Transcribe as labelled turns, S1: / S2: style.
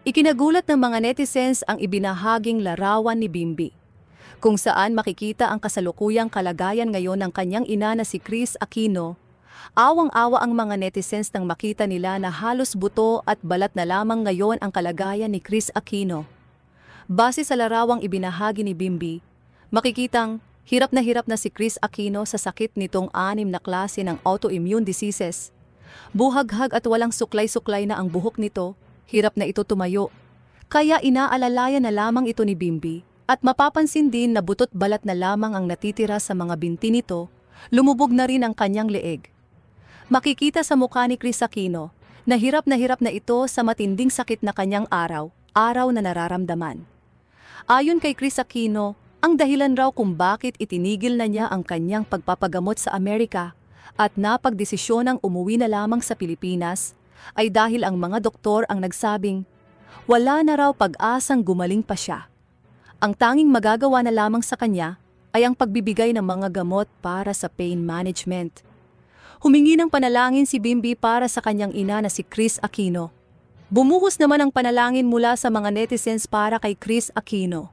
S1: Ikinagulat ng mga netizens ang ibinahaging larawan ni Bimbi, kung saan makikita ang kasalukuyang kalagayan ngayon ng kanyang ina na si Chris Aquino. Awang-awa ang mga netizens nang makita nila na halos buto at balat na lamang ngayon ang kalagayan ni Chris Aquino. Base sa larawang ibinahagi ni Bimbi, makikitang hirap na hirap na si Chris Aquino sa sakit nitong anim na klase ng autoimmune diseases. Buhaghag at walang suklay-suklay na ang buhok nito, hirap na ito tumayo. Kaya inaalalayan na lamang ito ni Bimbi at mapapansin din na butot balat na lamang ang natitira sa mga binti nito, lumubog na rin ang kanyang leeg. Makikita sa mukha ni Chris Aquino na hirap na hirap na ito sa matinding sakit na kanyang araw, araw na nararamdaman. Ayon kay Chris Aquino, ang dahilan raw kung bakit itinigil na niya ang kanyang pagpapagamot sa Amerika at napagdesisyon ng umuwi na lamang sa Pilipinas ay dahil ang mga doktor ang nagsabing wala na raw pag-asang gumaling pa siya. Ang tanging magagawa na lamang sa kanya ay ang pagbibigay ng mga gamot para sa pain management. Humingi ng panalangin si Bimbi para sa kanyang ina na si Chris Aquino. Bumuhos naman ang panalangin mula sa mga netizens para kay Chris Aquino.